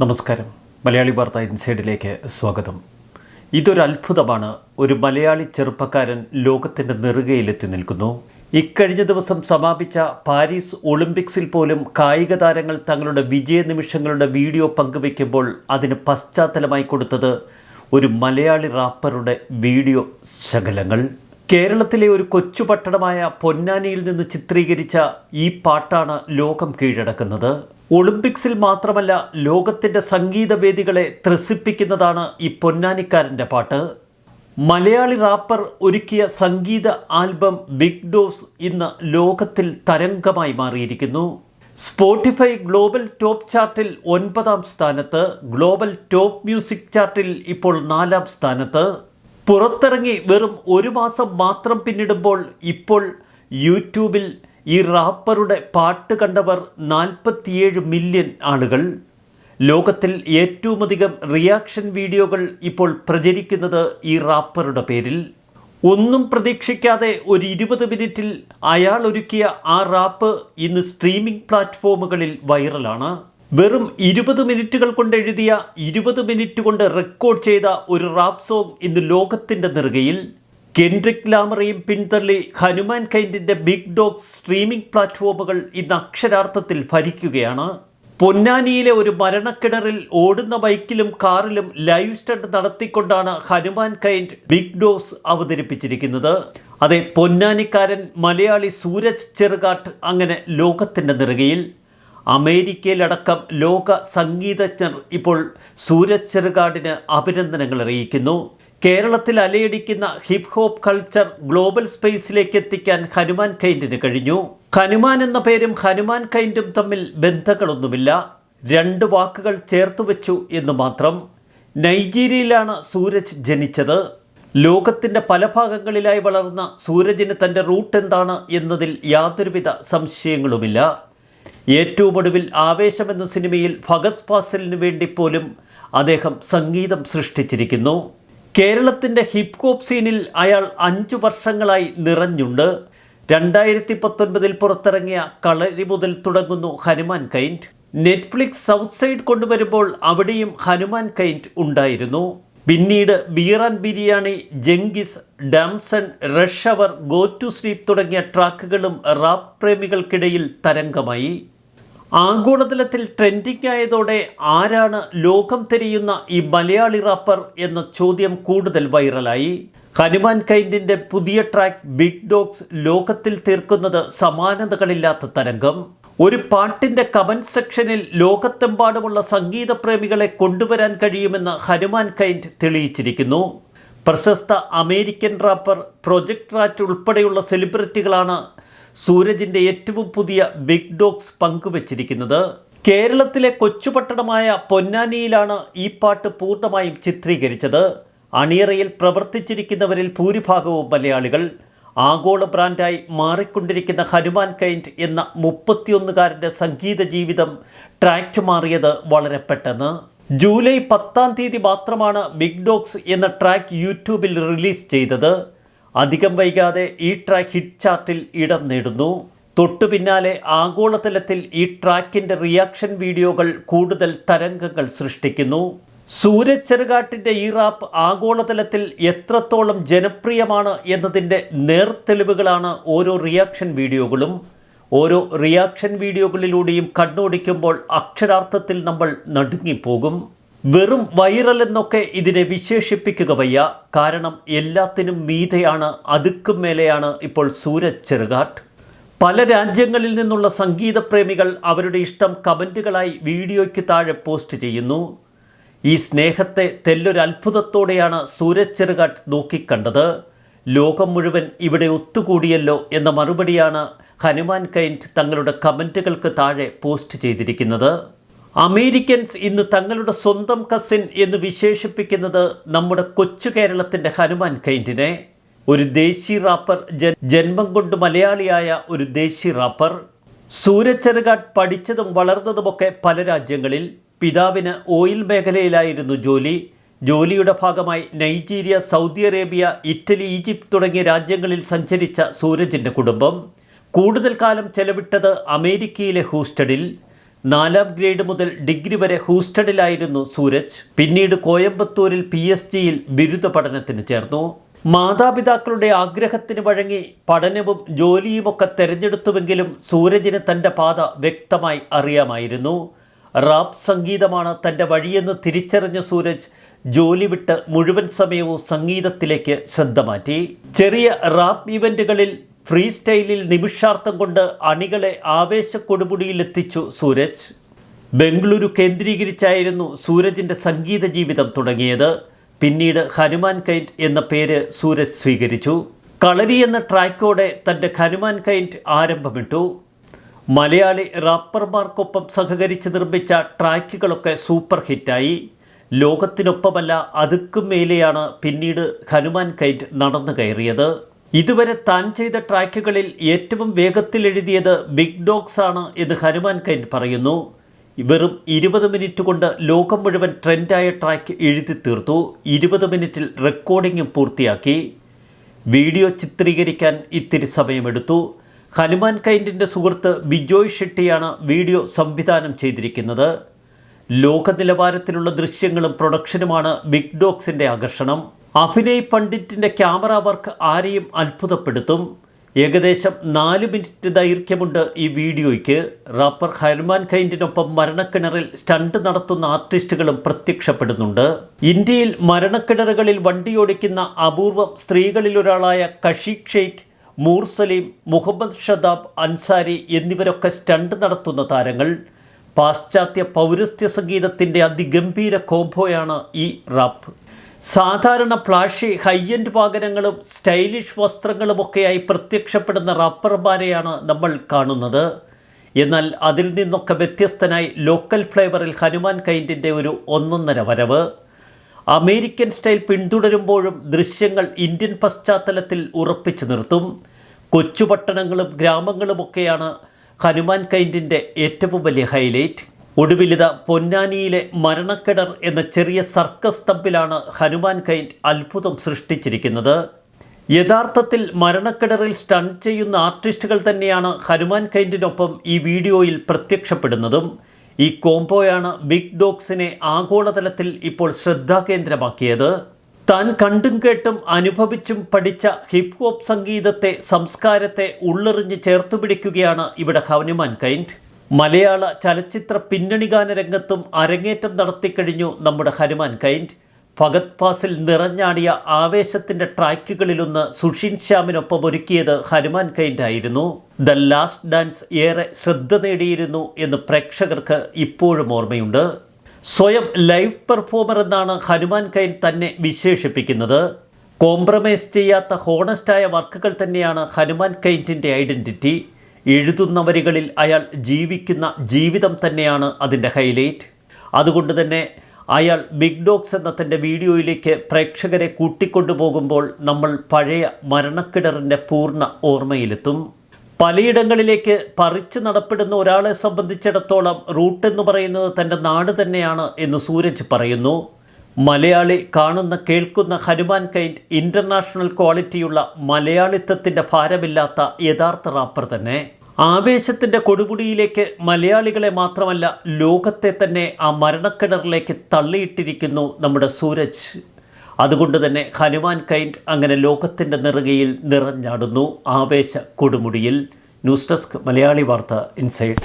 നമസ്കാരം. മലയാളി വാർത്ത ഇൻസൈഡിലേക്ക് സ്വാഗതം. ഇതൊരു അത്ഭുതമാണ്. ഒരു മലയാളി ചെറുപ്പക്കാരൻ ലോകത്തിന്റെ നെറുകയിലെത്തി നിൽക്കുന്നു. ഇക്കഴിഞ്ഞ ദിവസം സമാപിച്ച പാരീസ് ഒളിമ്പിക്സിൽ പോലും കായിക താരങ്ങൾ തങ്ങളുടെ വിജയ നിമിഷങ്ങളുടെ വീഡിയോ പങ്കുവയ്ക്കുമ്പോൾ അതിന് പശ്ചാത്തലമായി കൊടുത്തത് ഒരു മലയാളി റാപ്പറുടെ വീഡിയോ ശകലങ്ങൾ. കേരളത്തിലെ ഒരു കൊച്ചു പട്ടണമായ പൊന്നാനിയിൽ നിന്ന് ചിത്രീകരിച്ച ഈ പാട്ടാണ് ലോകം കീഴടക്കുന്നത്. ഒളിമ്പിക്സിൽ മാത്രമല്ല ലോകത്തിന്റെ സംഗീതവേദികളെ ത്രസിപ്പിക്കുന്നതാണ് ഈ പൊന്നാനിക്കാരന്റെ പാട്ട്. മലയാളി റാപ്പർ ഒരുക്കിയ സംഗീത ആൽബം ബിഗ് ഡോസ് ഇന്ന് ലോകത്തിൽ തരംഗമായി മാറിയിരിക്കുന്നു. സ്പോട്ടിഫൈ ഗ്ലോബൽ ടോപ്പ് ചാർട്ടിൽ ഒൻപതാം സ്ഥാനത്ത് ഗ്ലോബൽ ടോപ്പ് മ്യൂസിക് ചാർട്ടിൽ ഇപ്പോൾ നാലാം സ്ഥാനത്ത്. പുറത്തിറങ്ങി വെറും ഒരു മാസം മാത്രം പിന്നിടുമ്പോൾ ഇപ്പോൾ യൂട്യൂബിൽ ഈ റാപ്പറുടെ പാട്ട് കണ്ടവർ നാൽപ്പത്തിയേഴ് മില്യൺ ആളുകൾ. ലോകത്തിൽ ഏറ്റവുമധികം റിയാക്ഷൻ വീഡിയോകൾ ഇപ്പോൾ പ്രചരിക്കുന്നത് ഈ റാപ്പറുടെ പേരിൽ. ഒന്നും പ്രതീക്ഷിക്കാതെ ഒരു ഇരുപത് മിനിറ്റിൽ അയാൾ ഒരുക്കിയ ആ റാപ്പ് ഇന്ന് സ്ട്രീമിംഗ് പ്ലാറ്റ്ഫോമുകളിൽ വൈറലാണ്. വെറും ഇരുപത് മിനിറ്റുകൾ കൊണ്ട് എഴുതിയ ഇരുപത് മിനിറ്റ് കൊണ്ട് റെക്കോർഡ് ചെയ്ത ഒരു റാപ്പ് സോങ് ഇന്ന് ലോകത്തിന്റെ നെറുകയിൽ. കെൻഡ്രിക് ലാമറയും പിന്തള്ളി ഹനുമാൻ കൈൻഡിന്റെ ബിഗ് ഡോഗ് സ്ട്രീമിംഗ് പ്ലാറ്റ്ഫോമുകൾ ഇന്ന് അക്ഷരാർത്ഥത്തിൽ ഭരിക്കുകയാണ്. പൊന്നാനിയിലെ ഒരു മരണക്കിണറിൽ ഓടുന്ന ബൈക്കിലും കാറിലും ലൈവ് സ്റ്റണ്ട് നടത്തിക്കൊണ്ടാണ് ഹനുമാൻ കൈൻഡ് ബിഗ് ഡോസ് അവതരിപ്പിച്ചിരിക്കുന്നത്. അതെ പൊന്നാനിക്കാരൻ മലയാളി സൂരജ് ചെറുകാട്ട് അങ്ങനെ ലോകത്തിന്റെ നിറകയിൽ. അമേരിക്കയിലടക്കം ലോക സംഗീതജ്ഞർ ഇപ്പോൾ സൂരജ് ചെറുകാടിന് അഭിനന്ദനങ്ങൾ അറിയിക്കുന്നു. കേരളത്തിൽ അലയടിക്കുന്ന ഹിപ് ഹോപ്പ് കൾച്ചർ ഗ്ലോബൽ സ്പേസിലേക്ക് എത്തിക്കാൻ ഹനുമാൻ കൈൻഡിന് കഴിഞ്ഞു. ഹനുമാൻ എന്ന പേരും ഹനുമാൻ കൈൻഡും തമ്മിൽ ബന്ധങ്ങളൊന്നുമില്ല. രണ്ട് വാക്കുകൾ ചേർത്ത് വെച്ചു എന്ന് മാത്രം. നൈജീരിയയിലാണ് സൂരജ് ജനിച്ചത്. ലോകത്തിന്റെ പല ഭാഗങ്ങളിലായി വളർന്ന സൂരജിന് തന്റെ റൂട്ട് എന്താണ് എന്നതിൽ യാതൊരുവിധ സംശയങ്ങളുമില്ല. ഏറ്റവും ഒടുവിൽ ആവേശമെന്ന സിനിമയിൽ ഭഗത് ഫാസലിന് വേണ്ടി പോലും അദ്ദേഹം സംഗീതം സൃഷ്ടിച്ചിരിക്കുന്നു. കേരളത്തിന്റെ ഹിപ് ഹോപ്പ് സീനിൽ അയാൾ അഞ്ചു വർഷങ്ങളായി നിറഞ്ഞുണ്ട്. രണ്ടായിരത്തി പത്തൊൻപതിൽ പുറത്തിറങ്ങിയ കളരി മുതൽ തുടങ്ങുന്നു Hanuman kind Netflix south side കൊണ്ടുവരുമ്പോൾ അവിടെയും ഹനുമാൻ കൈൻഡ് ഉണ്ടായിരുന്നു. പിന്നീട് Beeran biryani Genghis Damson rush hour go to sleep തുടങ്ങിയ ട്രാക്കുകളും റാപ്പ് പ്രേമികൾക്കിടയിൽ തരംഗമായി. ആഗോളതലത്തിൽ ട്രെൻഡിംഗ് ആയതോടെ ആരാണ് ലോകം തിരിയുന്ന ഈ മലയാളി റാപ്പർ എന്ന ചോദ്യം കൂടുതൽ വൈറലായി. ഹനുമാൻ കൈൻഡിന്റെ പുതിയ ട്രാക്ക് ബിഗ് ഡോഗ്സ് ലോകത്തിൽ തീർക്കുന്നത് സമാനതകളില്ലാത്ത തരംഗം. ഒരു പാട്ടിന്റെ കമന്റ് സെക്ഷനിൽ ലോകത്തെമ്പാടുമുള്ള സംഗീത പ്രേമികളെ കൊണ്ടുവരാൻ കഴിയുമെന്ന് ഹനുമാൻ കൈൻഡ് തെളിയിച്ചിരിക്കുന്നു. പ്രശസ്ത അമേരിക്കൻ റാപ്പർ പ്രൊജക്ട് റാറ്റ് ഉൾപ്പെടെയുള്ള സെലിബ്രിറ്റികളാണ് സൂരജിന്റെ ഏറ്റവും പുതിയ ബിഗ് ഡോഗ്സ് പങ്കുവച്ചിരിക്കുന്നത് കേരളത്തിലെ കൊച്ചുപട്ടണമായ പൊന്നാനിയിലാണ് ഈ പാട്ട് പൂർണമായും ചിത്രീകരിച്ചത്. അണിയറയിൽ പ്രവർത്തിച്ചിരിക്കുന്നവരിൽ ഭൂരിഭാഗവും മലയാളികൾ. ആഗോള ബ്രാൻഡായി മാറിക്കൊണ്ടിരിക്കുന്ന ഹനുമാൻ കൈൻഡ് എന്ന മുപ്പത്തിയൊന്നുകാരന്റെ സംഗീത ജീവിതം ട്രാക്ക് മാറിയത് വളരെ പെട്ടെന്ന്. ജൂലൈ പത്താം തീയതി മാത്രമാണ് ബിഗ് ഡോഗ്സ് എന്ന ട്രാക്ക് യൂട്യൂബിൽ റിലീസ് ചെയ്തത്. അധികം വൈകാതെ ഈ ട്രാക്ക് ഹിറ്റ് ചാർട്ടിൽ ഇടം നേടുന്നു. തൊട്ടു പിന്നാലെ ആഗോളതലത്തിൽ ഈ ട്രാക്കിന്റെ റിയാക്ഷൻ വീഡിയോകൾ കൂടുതൽ തരംഗങ്ങൾ സൃഷ്ടിക്കുന്നു. സൂരജ് ഈ റാപ്പ് ആഗോളതലത്തിൽ എത്രത്തോളം ജനപ്രിയമാണ് എന്നതിന്റെ നേർത്തെളിവുകളാണ് ഓരോ റിയാക്ഷൻ വീഡിയോകളും. ഓരോ റിയാക്ഷൻ വീഡിയോകളിലൂടെയും കണ്ണോടിക്കുമ്പോൾ അക്ഷരാർത്ഥത്തിൽ നമ്മൾ നടുങ്ങിപ്പോകും. വെറും വൈറൽ എന്നൊക്കെ ഇതിനെ വിശേഷിപ്പിക്കുക വയ്യ. കാരണം എല്ലാത്തിനും മീതെയാണ് അതുക്കും മേലെയാണ് ഇപ്പോൾ സൂരജ് ചെറുകാട്ട് പല രാജ്യങ്ങളിൽ നിന്നുള്ള സംഗീത പ്രേമികൾ അവരുടെ ഇഷ്ടം കമന്റുകളായി വീഡിയോയ്ക്ക് താഴെ പോസ്റ്റ് ചെയ്യുന്നു. ഈ സ്നേഹത്തെ തെല്ലൊരത്ഭുതത്തോടെയാണ് സൂരജ് ചെറുകാട്ട് നോക്കിക്കണ്ടത്. ലോകം മുഴുവൻ ഇവിടെ ഒത്തുകൂടിയല്ലോ എന്ന മറുപടിയാണ് ഹനുമാൻ കൈൻഡ് തങ്ങളുടെ കമന്റുകൾക്ക് താഴെ പോസ്റ്റ് ചെയ്തിരിക്കുന്നത്. അമേരിക്കൻസ് ഇന്ന് തങ്ങളുടെ സ്വന്തം കസിൻ എന്ന് വിശേഷിപ്പിക്കുന്നത് നമ്മുടെ കൊച്ചു കേരളത്തിന്റെ ഹനുമാൻ കൈൻഡിനെ ഒരു ദേശി റാപ്പർ ജന്മം കൊണ്ട് മലയാളിയായ ഒരു ദേശി റാപ്പർ സൂരജ് ചെറുകാട്ട് പഠിച്ചതും വളർന്നതുമൊക്കെ പല രാജ്യങ്ങളിൽ. പിതാവിന് ഓയിൽ മേഖലയിലായിരുന്നു ജോലി. ജോലിയുടെ ഭാഗമായി Nigeria Saudi Arabia Italy Egypt തുടങ്ങിയ രാജ്യങ്ങളിൽ സഞ്ചരിച്ച സൂരജിന്റെ കുടുംബം. കൂടുതൽ കാലം ചെലവിട്ടത് അമേരിക്കയിലെ ഹൂസ്റ്റണിൽ. നാലാം ഗ്രേഡ് മുതൽ ഡിഗ്രി വരെ ഹൂസ്റ്റണിലായിരുന്നു സൂരജ്. പിന്നീട് കോയമ്പത്തൂരിൽ പി എസ് ജിയിൽ ബിരുദ പഠനത്തിന് ചേർന്നു. മാതാപിതാക്കളുടെ ആഗ്രഹത്തിന് വഴങ്ങി പഠനവും ജോലിയുമൊക്കെ തെരഞ്ഞെടുത്തുവെങ്കിലും സൂരജിന് തന്റെ പാത വ്യക്തമായി അറിയാമായിരുന്നു. റാപ്പ് സംഗീതമാണ് തന്റെ വഴിയെന്ന് തിരിച്ചറിഞ്ഞ സൂരജ് ജോലി വിട്ട് മുഴുവൻ സമയവും സംഗീതത്തിലേക്ക് ശ്രദ്ധ മാറ്റി. ചെറിയ റാപ്പ് ഇവന്റുകളിൽ ഫ്രീ സ്റ്റൈലിൽ നിമിഷാർത്ഥം കൊണ്ട് അണികളെ ആവേശക്കൊടുമുടിയിലെത്തിച്ചു സൂരജ്. ബംഗളൂരു കേന്ദ്രീകരിച്ചായിരുന്നു സൂരജിന്റെ സംഗീത ജീവിതം തുടങ്ങിയത്. പിന്നീട് ഹനുമാൻ കൈന്റ് എന്ന പേര് സൂരജ് സ്വീകരിച്ചു. കളരി എന്ന ട്രാക്കോടെ തന്റെ ഹനുമാൻ കൈന്റ് ആരംഭമിട്ടു. മലയാളി റാപ്പർമാർക്കൊപ്പം സഹകരിച്ച് നിർമ്മിച്ച ട്രാക്കുകളൊക്കെ സൂപ്പർ ഹിറ്റായി. ലോകത്തിനൊപ്പമല്ല അതുക്കും മേലെയാണ് പിന്നീട് ഹനുമാൻ കൈന്റ് നടന്നു കയറിയത് ഇതുവരെ താൻ ചെയ്ത ട്രാക്കുകളിൽ ഏറ്റവും വേഗത്തിൽ എഴുതിയത് ബിഗ് ഡോഗ്സ് ആണ് എന്ന് ഹനുമാൻ കൈൻ പറയുന്നു. വെറും ഇരുപത് മിനിറ്റ് കൊണ്ട് ലോകം മുഴുവൻ ട്രെൻഡായ ട്രാക്ക് എഴുതി തീർത്തു. ഇരുപത് മിനിറ്റിൽ റെക്കോർഡിങ്ങും പൂർത്തിയാക്കി. വീഡിയോ ചിത്രീകരിക്കാൻ ഇത്തിരി സമയമെടുത്തു. ഹനുമാൻ കൈൻഡിന്റെ സുഹൃത്ത് ബിജോയ് ഷെട്ടിയാണ് വീഡിയോ സംവിധാനം ചെയ്തിരിക്കുന്നത്. ലോക നിലവാരത്തിലുള്ള ദൃശ്യങ്ങളും പ്രൊഡക്ഷനുമാണ് ബിഗ് ഡോഗ്സിന്റെ ആകർഷണം. അഭിനയ് പണ്ഡിറ്റിന്റെ ക്യാമറ വർക്ക് ആരെയും അത്ഭുതപ്പെടുത്തും. ഏകദേശം നാല് മിനിറ്റ് ദൈർഘ്യമുണ്ട് ഈ വീഡിയോയ്ക്ക്. റാപ്പർ ഹനുമാൻ ഖൈൻഡിനൊപ്പം മരണക്കിണറിൽ സ്റ്റണ്ട് നടത്തുന്ന ആർട്ടിസ്റ്റുകളും പ്രത്യക്ഷപ്പെടുന്നുണ്ട്. ഇന്ത്യയിൽ മരണക്കിണറുകളിൽ വണ്ടിയോടിക്കുന്ന അപൂർവം സ്ത്രീകളിലൊരാളായ കഷീഖ് ഷെയ്ഖ് മൂർ സലീം മുഹമ്മദ് ഷദാബ് അൻസാരി എന്നിവരൊക്കെ സ്റ്റണ്ട് നടത്തുന്ന താരങ്ങൾ. പാശ്ചാത്യ പൗരസ്ത്യ സംഗീതത്തിന്റെ അതിഗംഭീര കോംബോയാണ് ഈ റാപ്പ്. സാധാരണ പ്ലാഷി ഹൈ എൻഡ് വാഹനങ്ങളും സ്റ്റൈലിഷ് വസ്ത്രങ്ങളുമൊക്കെയായി പ്രത്യക്ഷപ്പെടുന്ന റബ്ബർമാരെയാണ് നമ്മൾ കാണുന്നത്. എന്നാൽ അതിൽ നിന്നൊക്കെ വ്യത്യസ്തനായി ലോക്കൽ ഫ്ലേവറിൽ ഹനുമാൻ കൈൻഡിന്റെ ഒരു ഒന്നൊന്നര വരവ്. അമേരിക്കൻ സ്റ്റൈൽ പിന്തുടരുമ്പോഴും ദൃശ്യങ്ങൾ ഇന്ത്യൻ പശ്ചാത്തലത്തിൽ ഉറപ്പിച്ചു നിർത്തും. കൊച്ചുപട്ടണങ്ങളും ഗ്രാമങ്ങളുമൊക്കെയാണ് ഹനുമാൻ കൈൻഡിന്റെ ഏറ്റവും വലിയ ഹൈലൈറ്റ് ഒടുവിലിത പൊന്നാനിയിലെ മരണക്കിടർ എന്ന ചെറിയ സർക്കസ് തമ്പിലാണ് ഹനുമാൻ കൈൻഡ് അത്ഭുതം സൃഷ്ടിച്ചിരിക്കുന്നത്. യഥാർത്ഥത്തിൽ മരണക്കിടറിൽ സ്റ്റൺ ചെയ്യുന്ന ആർട്ടിസ്റ്റുകൾ തന്നെയാണ് ഹനുമാൻ കൈൻഡിനൊപ്പം ഈ വീഡിയോയിൽ പ്രത്യക്ഷപ്പെടുന്നതും. ഈ കോംബോയാണ് ബിഗ് ഡോഗ്സിനെ ആഗോളതലത്തിൽ ഇപ്പോൾ ശ്രദ്ധാകേന്ദ്രമാക്കിയത്. താൻ കണ്ടും കേട്ടും അനുഭവിച്ചും പഠിച്ച ഹിപ് ഹോപ്പ് സംഗീതത്തെ സംസ്കാരത്തെ ഉള്ളെറിഞ്ഞ് ചേർത്ത് പിടിക്കുകയാണ് ഇവിടെ ഹനുമാൻ കൈൻഡ്. മലയാള ചലച്ചിത്ര പിന്നണി ഗാന രംഗത്തും അരങ്ങേറ്റം നടത്തിക്കഴിഞ്ഞു നമ്മുടെ ഹനുമാൻ കൈൻഡ്. ഫഗത് പാസിൽ നിറഞ്ഞാടിയ ആവേശത്തിന്റെ ട്രാക്കുകളിലൊന്ന് സുഷിൻ ശ്യാമിനൊപ്പം ഒരുക്കിയത് ഹനുമാൻ ആയിരുന്നു. ദ ലാസ്റ്റ് ഡാൻസ് ഏറെ ശ്രദ്ധ നേടിയിരുന്നു എന്ന് പ്രേക്ഷകർക്ക് ഇപ്പോഴും ഓർമ്മയുണ്ട്. സ്വയം ലൈവ് പെർഫോമർ എന്നാണ് ഹനുമാൻ കൈൻ തന്നെ വിശേഷിപ്പിക്കുന്നത്. കോംപ്രമൈസ് ചെയ്യാത്ത ഹോണസ്റ്റായ വർക്കുകൾ തന്നെയാണ് ഹനുമാൻ കൈന്റിന്റെ ഐഡന്റിറ്റി എഴുതുന്ന വരികളിൽ അയാൾ ജീവിക്കുന്ന ജീവിതം തന്നെയാണ് അതിന്റെ ഹൈലൈറ്റ്. അതുകൊണ്ട് തന്നെ അയാൾ ബിഗ് ഡോഗ്സ് എന്ന തന്റെ വീഡിയോയിലേക്ക് പ്രേക്ഷകരെ കൂട്ടിക്കൊണ്ടുപോകുമ്പോൾ നമ്മൾ പഴയ മരണക്കിടറിന്റെ പൂർണ ഓർമ്മയിലെത്തും. പലയിടങ്ങളിലേക്ക് പറിച്ചു നടപ്പെടുന്ന ഒരാളെ സംബന്ധിച്ചിടത്തോളം റൂട്ട് എന്ന് പറയുന്നത് തന്റെ നാട് തന്നെയാണ് എന്ന് സൂരജ് പറയുന്നു. മലയാളി കാണുന്ന കേൾക്കുന്ന ഹനുമാൻ കൈൻഡ് ഇന്റർനാഷണൽ ക്വാളിറ്റിയുള്ള മലയാളിത്വത്തിന്റെ ഭാരമില്ലാത്ത യഥാർത്ഥ റാപ്പർ തന്നെ. ആവേശത്തിന്റെ കൊടുമുടിയിലേക്ക് മലയാളികളെ മാത്രമല്ല ലോകത്തെ തന്നെ ആ മരണക്കിണറിലേക്ക് തള്ളിയിട്ടിരിക്കുന്നു നമ്മുടെ സൂരജ്. അതുകൊണ്ട് തന്നെ ഹനുമാൻ കൈൻഡ് അങ്ങനെ ലോകത്തിന്റെ നിറുകയിൽ നിറഞ്ഞാടുന്നു ആവേശ കൊടുമുടിയിൽ. ന്യൂസ് ഡെസ്ക് മലയാളി വാർത്ത ഇൻസൈഡ്.